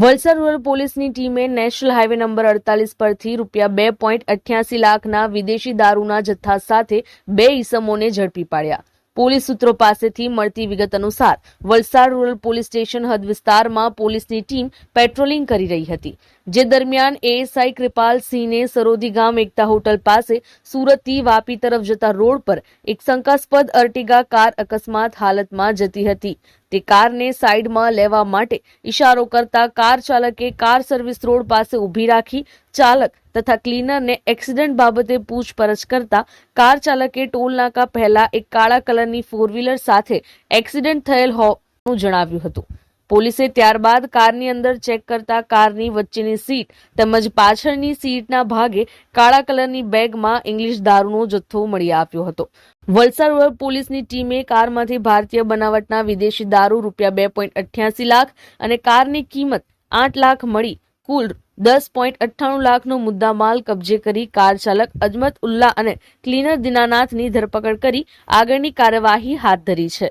Valsad rural પોલીસની ટીમે national highway number અડતાલીસ પરથી રૂપિયા બે પોઈન્ટ અઠ્યાસી લાખના વિદેશી દારૂના જથ્થા સાથે બે ઈસમોને ઝડપી પાડ્યા. પોલીસ સૂત્રો પાસેથી મળતી વિગત અનુસાર વલસાડ રૂરલ પોલીસ સ્ટેશન હદ વિસ્તારમાં પોલીસની ટીમ પેટ્રોલિંગ કરી રહી હતી. જે દરમિયાન એએસઆઈ કૃપાલ સિંહને સરોદી ગામ એકતા હોટલ પાસે સુરતથી વાપી તરફ જતા રોડ પર એક શંકાસ્પદ અર્ટિગા કાર અકસ્માત હાલતમાં જતી હતી. તે કારને સાઈડમાં લેવા માટે ઇશારો કરતા કાર ચાલકે કાર સર્વિસ રોડ પાસે ઊભી રાખી ચાલક તથા ક્લીનરને એક્સિડન્ટ બાબતે પૂછપરછ કરતા કાર ચાલકે ટોલ નાકા પહેલા એક કાળા કલરની ફોર વ્હીલર સાથે એક્સિડન્ટ થયેલ હોવાનું જણાવ્યું હતું. પોલીસે ત્યારબાદ કારની અંદર ચેક કરતા કારની વચ્ચેની સીટ તેમજ પાછળની સીટના ભાગે કાળા કલરની બેગમાં ઇંગ્લિશ દારૂનો જથ્થો મળી આવ્યો હતો. વલસાડ રૂરલ પોલીસની ટીમે કારમાંથી ભારતીય બનાવટના વિદેશી દારૂ રૂપિયા બે પોઈન્ટ અઠ્યાસી લાખ અને કારની કિંમત આઠ લાખ મળી કુલ દસ પોઈન્ટ અઠ્ઠાણું લાખનો મુદ્દામાલ કબજે કરી કાર ચાલક અજમત ઉલ્લા અને ક્લીનર દિનાનાથની ધરપકડ કરી આગળની કાર્યવાહી હાથ ધરી છે.